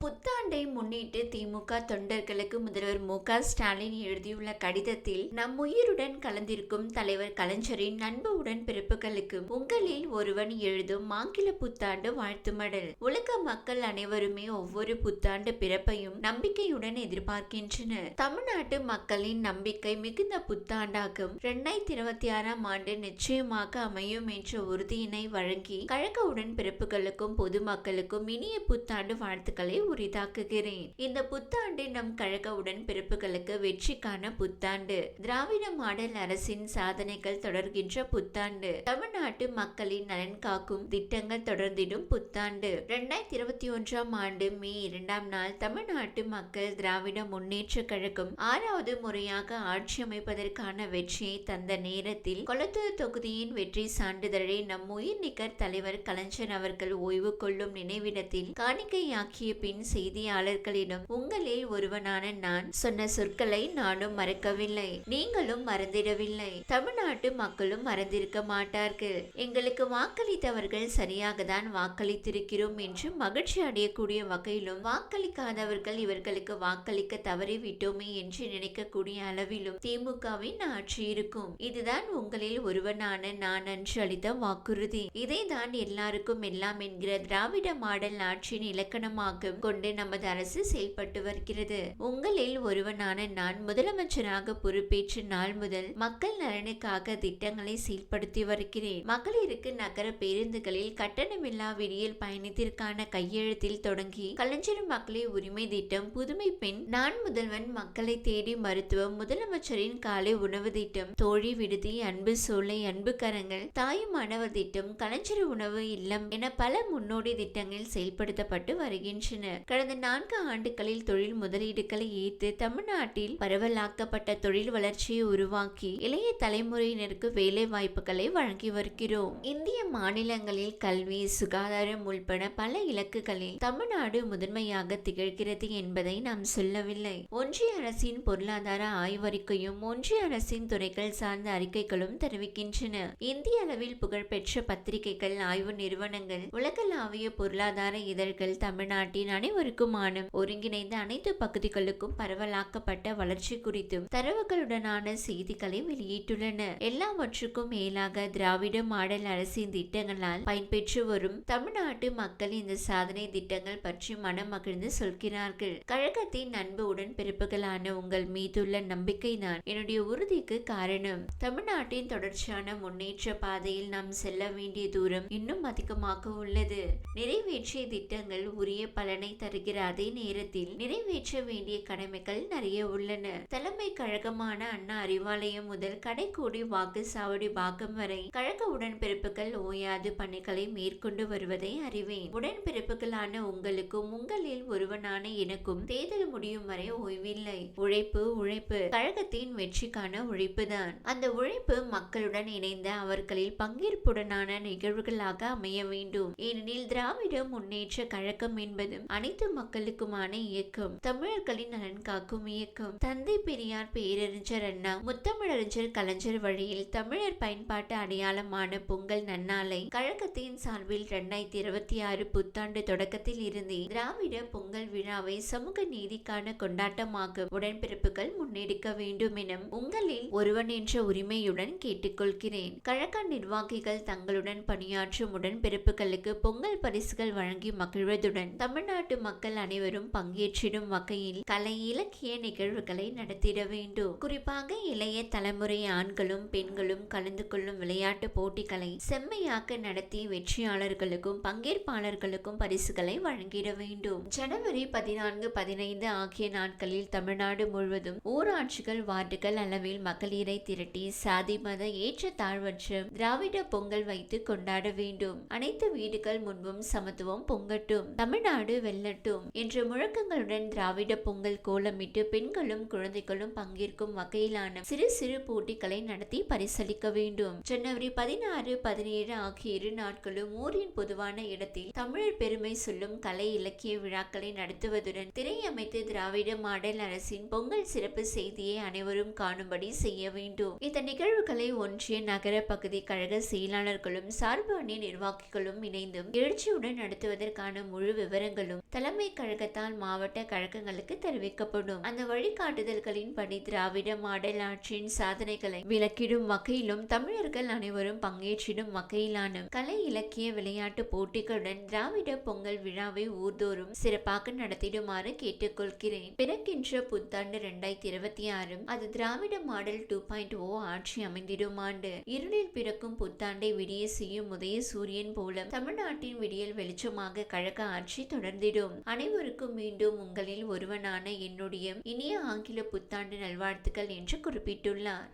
புத்தாண்டை முன்னிட்டு திமுக தொண்டர்களுக்கு முதல்வர் மு க ஸ்டாலின் எழுதியுள்ள கடிதத்தில் நம் உயிருடன் கலந்திருக்கும் தலைவர் கலைஞரின் நண்பு உடன் பிறப்புகளுக்கு உங்களில் ஒருவன் எழுதும் ஆங்கில புத்தாண்டு வாழ்த்து மடல் உலக மக்கள் அனைவருமே ஒவ்வொரு புத்தாண்டு பிறப்பையும் நம்பிக்கையுடன் எதிர்பார்க்கின்றனர். தமிழ்நாட்டு மக்களின் நம்பிக்கை மிகுந்த புத்தாண்டாகும். இரண்டாயிரத்தி இருபத்தி ஆறாம் ஆண்டு நிச்சயமாக அமையும் என்ற உறுதியினை வழங்கி கழக உடன் பிறப்புகளுக்கும் பொதுமக்களுக்கும் இனிய புத்தாண்டு வாழ்த்துக்களை உரிதாக்குகிறேன் இந்த புத்தாண்டு நம் கழக உடன் பிறப்புகளுக்கு வெற்றிக்கான புத்தாண்டு. திராவிட மாடல் அரசின் சாதனைகள் தொடர்கின்ற புத்தாண்டு. தமிழ்நாட்டு மக்களின் நலன் காக்கும் திட்டங்கள் தொடர்ந்திடும் புத்தாண்டு. இரண்டாயிரத்தி இருபத்தி ஒன்றாம் ஆண்டு மே இரண்டாம் நாள் தமிழ்நாட்டு மக்கள் திராவிட முன்னேற்ற கழகம் ஆறாவது முறையாக ஆட்சி அமைப்பதற்கான வெற்றியை தந்த நேரத்தில் கொளத்தூர் தொகுதியின் வெற்றி சான்றிதழை நம் உயிர் நிகர் தலைவர் கலைஞர் அவர்கள் ஓய்வு கொள்ளும் நினைவிடத்தில் காணிக்கையாக்கிய பின் செய்தியாளர்களிடம் உங்களில் ஒருவனான நான் சொன்ன சொற்களை நானும் மறக்கவில்லை. நீங்களும் மறந்திடவில்லை. தமிழ்நாட்டு மக்களும் மறந்திருக்க மாட்டார்கள். எங்களுக்கு வாக்களித்தவர்கள் சரியாக தான் வாக்களித்திருக்கிறோம் என்று மகிழ்ச்சி அடையக்கூடிய வகையிலும் வாக்களிக்காதவர்கள் இவர்களுக்கு வாக்களிக்க தவறிவிட்டோமே என்று நினைக்கக்கூடிய அளவிலும் திமுகவின் ஆட்சி இருக்கும். இதுதான் உங்களில் ஒருவனான நான் அன்று அளித்த வாக்குறுதி. இதை தான் எல்லாருக்கும் எல்லாம் என்கிற திராவிட மாடல் ஆட்சியின் இலக்கணமாகும். கொண்டு நமது அரசு செயல்பட்டு வருகிறது. உங்களில் ஒருவனான நான் முதலமைச்சராக பொறுப்பேற்ற நாள் முதல் மக்கள் நலனுக்காக திட்டங்களை செயல்படுத்தி வருகிறேன். மகளிருக்கு நகர பேருந்துகளில் கட்டணமில்லா விடியல் பயணத்திற்கான கையெழுத்தில் தொடங்கி கலைஞர் மக்களை உரிமை திட்டம் புதுமை பெண் நான் முதல்வன் மக்களை தேடி மருத்துவம் முதலமைச்சரின் காலை உணவு திட்டம் தோழி விடுதி அன்பு சோலை அன்பு கரங்கள் தாய் மாணவர் திட்டம் கலைஞர் உணவு இல்லம் என பல முன்னோடி திட்டங்கள் செயல்படுத்தப்பட்டு வருகின்றன. கடந்த நான்கு ஆண்டுகளில் தொழில் முதலீடுகளை ஈர்த்து தமிழ்நாட்டில் பரவலாக்கப்பட்ட தொழில் வளர்ச்சியை உருவாக்கி இளைய தலைமுறையினருக்கு வேலை வாய்ப்புகளை வழங்கி வருகிறோம். இந்திய மாநிலங்களில் கல்வி சுகாதாரம் உள்பட பல இலக்குகளில் தமிழ்நாடு முதன்மையாக திகழ்கிறது என்பதை நாம் சொல்லவில்லை. ஒன்றிய அரசின் பொருளாதார ஆய்வறிக்கையும் ஒன்றிய அரசின் துறைகள் சார்ந்த அறிக்கைகளும் தெரிவிக்கின்றன. இந்திய அளவில் புகழ்பெற்ற பத்திரிகைகள் ஆய்வு நிறுவனங்கள் உலகளாவிய பொருளாதார இதழ்கள் தமிழ்நாட்டின் அனைவருக்குமான ஒருங்கிணைந்த அனைத்து பகுதிகளுக்கும் பரவலாக்கப்பட்ட வளர்ச்சி குறித்தும் தரவுகளுடனான செய்திகளை வெளியிட்டுள்ளன. எல்லாவற்றுக்கும் மேலாக திராவிட மாடல் அரசின் திட்டங்களால் பயன்பெற்று வரும் தமிழ்நாட்டு மக்கள் இந்த சாதனை திட்டங்கள் பற்றி மனம் மகிழ்ந்து சொல்கிறார்கள். கழகத்தின் அன்பு உடன் பிறப்புகளான உங்கள் மீதுள்ள நம்பிக்கைதான் என்னுடைய உறுதிக்கு காரணம். தமிழ்நாட்டின் தொடர்ச்சியான முன்னேற்ற பாதையில் நாம் செல்ல வேண்டிய தூரம் இன்னும் அதிகமாக உள்ளது. நிறைவேற்றிய திட்டங்கள் உரிய பலனை தருகிற அதே நேரத்தில் நிறைவேற்ற வேண்டிய கடமைகள் நிறைய உள்ளன. தலைமை கழகமான அண்ணா அறிவாலயம் முதல் கடைக்கூடி வாக்கு சாவடி பாக்கம் வரை கழக உடன்பிறப்புகள் ஓயாது பணிகளை மேற்கொண்டு வருவதை அறிவேன். உடன்பிறப்புகளான உங்களுக்கும் உங்களில் ஒருவனான எனக்கும் தேர்தல் முடியும் வரை ஓய்வில்லை. உழைப்பு உழைப்பு. கழகத்தின் வெற்றிக்கான உழைப்புதான். அந்த உழைப்பு மக்களுடன் இணைந்த அவர்களில் பங்கேற்புடனான நிகழ்வுகளாக அமைய வேண்டும். ஏனெனில் திராவிட முன்னேற்ற கழகம் என்பதும் அனை அனைத்து மக்களுக்குமான இயக்கம் தமிழர்களின் நலன் காக்கும் இயக்கம். தந்தை பெரியார் பேரறிஞர் அண்ணா முத்தமிழறிஞர் கலைஞர் வழியில் தமிழர் பயன்பாட்டு அடையாளமான பொங்கல் நன்னாளை கழகத்தின் சார்பில் இரண்டாயிரத்தி இருபத்தி ஆறு புத்தாண்டு தொடக்கத்தில் இருந்தே திராவிட பொங்கல் விழாவை சமூக நீதிக்கான கொண்டாட்டமாக உடன்பிறப்புகள் முன்னெடுக்க வேண்டும் என உங்களில் ஒருவன் என்ற உரிமையுடன் கேட்டுக்கொள்கிறேன். கழக நிர்வாகிகள் தங்களுடன் பணியாற்றும் உடன்பிறப்புகளுக்கு பொங்கல் பரிசுகள் வழங்கி மகிழ்வதுடன் தமிழ்நாட்டு மக்கள் அனைவரும் பங்கேற்றிடும் வகையில் கலை இலக்கிய நிகழ்வுகளை நடத்திட வேண்டும். குறிப்பாக இளைய தலைமுறை ஆண்களும் பெண்களும் கலந்து கொள்ளும் விளையாட்டு போட்டிகளை செம்மையாக்க நடத்தி வெற்றியாளர்களுக்கும் பங்கேற்பாளர்களுக்கும் பரிசுகளை வழங்கிட வேண்டும். ஜனவரி பதினான்கு பதினைந்து ஆகிய நாட்களில் தமிழ்நாடு முழுவதும் ஊராட்சிகள் வார்டுகள் அளவில் மகளிரை திரட்டி சாதி மத ஏற்ற தாழ்வற்ற திராவிட பொங்கல் வைத்து கொண்டாட வேண்டும். அனைத்து வீடுகள் முன்பும் சமத்துவம் பொங்கட்டும். தமிழ்நாடு செல்லட்டும். என்ற முழக்கங்களுடன் திராவிட பொங்கல் கோலமிட்டு பெண்களும் குழந்தைகளும் பங்கேற்கும் வகையிலான சிறு சிறு போட்டிகளை நடத்தி பரிசளிக்க வேண்டும். ஜனவரி பதினாறு பதினேழு ஆகிய இரு நாட்களும் ஊரின் பொதுவான இடத்தில் தமிழர் பெருமை சொல்லும் கலை இலக்கிய விழாக்களை நடத்துவதுடன் திரையமைத்து திராவிட மாடல் அரசின் பொங்கல் சிறப்பு செய்தியை அனைவரும் காணும்படி செய்ய வேண்டும். இந்த நிகழ்வுகளை ஒன்றிய நகர பகுதி கழக செயலாளர்களும் சார்பு அணி நிர்வாகிகளும் இணைந்தும் எழுச்சியுடன் நடத்துவதற்கான முழு விவரங்களும் தலைமை கழகத்தால் மாவட்ட கழகங்களுக்கு தெரிவிக்கப்படும். அந்த வழிகாட்டுதல்களின்படி திராவிட மாடல் ஆட்சியின் சாதனைகளை விளக்கிடும் வகையிலும் தமிழர்கள் அனைவரும் பங்கேற்றிடும் வகையிலான கலை இலக்கிய விளையாட்டு போட்டிகளுடன் திராவிட பொங்கல் விழாவை ஊர்தோறும் சிறப்பாக நடத்திடுமாறு கேட்டுக்கொள்கிறேன். பிறக்கின்ற புத்தாண்டு இரண்டாயிரத்தி இருபத்தி ஆறு அது Dravida model two point O ஆட்சி அமைந்திடும் ஆண்டு இருளில் பிறக்கும் புத்தாண்டை விடிய செய்யும் உதய சூரியன் போல தமிழ்நாட்டின் விடியல் வெளிச்சமாக கழக ஆட்சி தொடர்ந்திடும். அனைவருக்கும் மீண்டும் உங்களில் ஒருவனான என்னுடைய இனிய ஆங்கில புத்தாண்டு நல்வாழ்த்துக்கள் என்று குறிப்பிட்டுள்ளார்.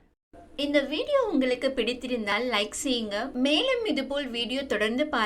இந்த வீடியோ உங்களுக்கு பிடித்திருந்தால் லைக் செய்யுங்க. மேலும் இதுபோல் வீடியோ தொடர்ந்து பார்க்க